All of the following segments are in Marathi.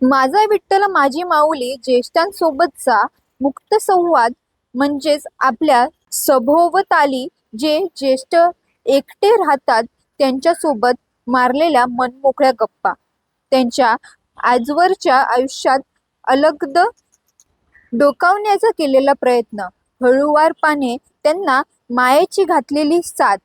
माझा विठ्ठल माझी माऊली ज्येष्ठांसोबतचा मुक्त संवाद म्हणजेच आपल्या सभोवताली जे ज्येष्ठ एकटे राहतात त्यांच्यासोबत मारलेल्या मनमोकळ्या गप्पा. त्यांच्या आजवरच्या आयुष्यात अलगद डोकावण्याचा केलेला प्रयत्न. हळूवारपणे त्यांना मायेची घातलेली साथ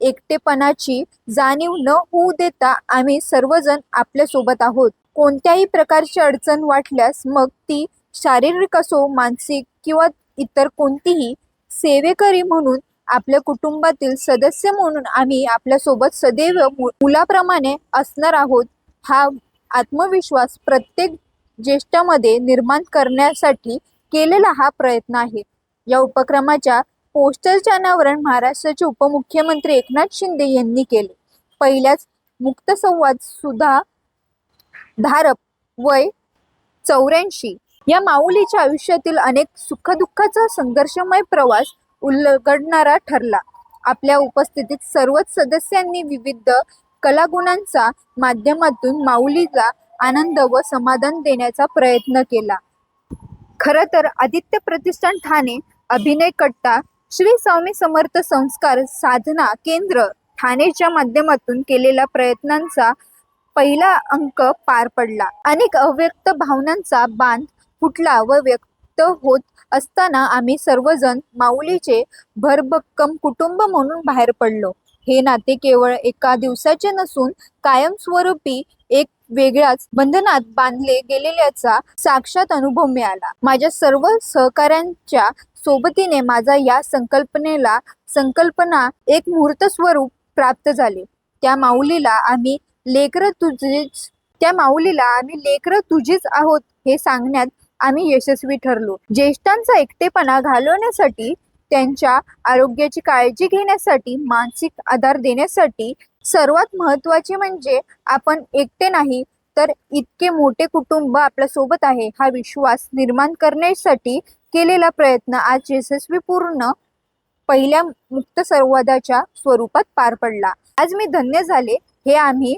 एकटेपणाची जाणीव न होऊ देता आम्ही सर्वजण आपल्यासोबत आहोत. कोणत्याही प्रकारची अडचण वाटल्यास मग ती शारीरिक असो मानसिक किंवा इतर कोणतीही सेवेकरी म्हणून आपल्या कुटुंबातील सदस्य म्हणून आम्ही आपल्यासोबत सदैव मुलाप्रमाणे असणार आहोत. हा आत्मविश्वास प्रत्येक ज्येष्ठामध्ये निर्माण करण्यासाठी केलेला हा प्रयत्न आहे. या उपक्रमाच्या पोस्टरचे अनावरण महाराष्ट्राचे उपमुख्यमंत्री एकनाथ शिंदे यांनी केले. पहिल्याच मुक्त संवाद सुधा धारप वय चौऱ्याऐंशी या माऊलीच्या आयुष्यातील अनेक सुखदुःखाचा संघर्षमय प्रवास उलगडणारा ठरला. आपल्या उपस्थितीत सर्वच सदस्यांनी विविध कलागुणांचा माध्यमातून माऊलीला आनंद व समाधान देण्याचा प्रयत्न केला. खरं तर आदित्य प्रतिष्ठान ठाणे अभिनय कट्टा श्री स्वामी समर्थ संस्कार साधना केंद्र ठाणेच्या माध्यमातून केलेल्या प्रयत्नांचा पहिला अंक पार पडला. अनेक अव्यक्त भावनांचा बांध फुटला व व्यक्त होत असताना आम्ही सर्वजण माऊलीचे भरभक्कम कुटुंब म्हणून बाहेर पडलो. हे नाते केवळ एका दिवसाचे नसून कायमस्वरूपी एक वेगळ्याच बंधनात बांधले गेलेल्याचा साक्षात अनुभव मिळाला. माझ्या सर्व सहकाऱ्यांच्या सोबतीने माझा या संकल्पनेला संकल्पना एक मुहूर्त स्वरूप प्राप्त झाले. त्या माऊलीला आम्ही लेकर तुझीच त्या माऊलीला आम्ही लेकर तुझीच आहोत हे सांगण्यात आम्ही यशस्वी ठरलो. ज्येष्ठांचा एकटेपणा घालवण्यासाठी त्यांच्या आरोग्याची काळजी घेण्यासाठी मानसिक आधार देण्यासाठी सर्वात महत्त्वाचे म्हणजे आपण एकटे नाही तर इतके मोठे कुटुंब आपल्यासोबत आहे हा विश्वास निर्माण करण्यासाठी केलेला प्रयत्न आज यशस्वीपूर्ण पहिल्या मुक्त संवादाच्या स्वरूपात पार पडला. आज मी धन्य झाले हे आम्ही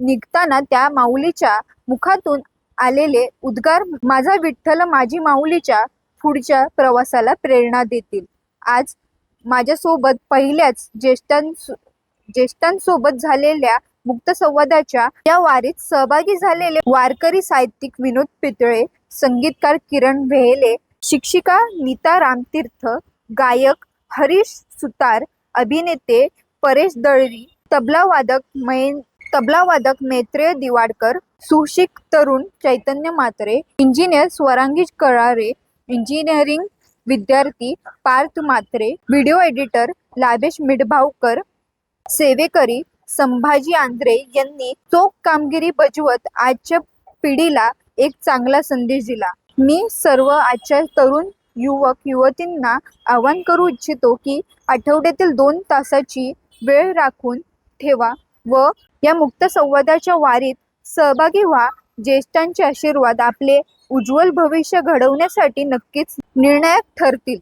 निघताना त्या माऊलीच्या मुखातून आलेले उद्गार माझा विठ्ठल माझी माऊलीच्या पुढच्या प्रवासाला प्रेरणा देतील. आज माझ्यासोबत पहिल्याच ज्येष्ठां ज्येष्ठांसोबत झालेल्या मुक्त संवादाच्या या वारीत सहभागी झालेले वारकरी साहित्यिक विनोद पितळे संगीतकार किरण वेहेले शिक्षिका नीता रामतीर्थ गायक हरीश सुतार अभिनेते परेश दळवी तबलावादक मै तबलावादक मैत्रेय दिवाडकर सुशिक तरुण चैतन्य मात्रे इंजिनियर स्वरांगी कळारे इंजिनिअरिंग विद्यार्थी पार्थ मात्रे व्हिडिओ एडिटर लाभेश मिडभावकर सेवेकरी संभाजी आंध्रे यांनी चोख कामगिरी बजवत आजच्या पिढीला एक चांगला संदेश दिला. मी सर्व आजच्या तरुण युवक युवतींना आवाहन करू इच्छितो की आठवड्यातील दोन तासाची वेळ राखून ठेवा व या मुक्त संवादाच्या वारीत सहभागी व्हा. ज्येष्ठांचे आशीर्वाद आपले उज्ज्वल भविष्य घडवण्यासाठी नक्कीच निर्णायक ठरतील.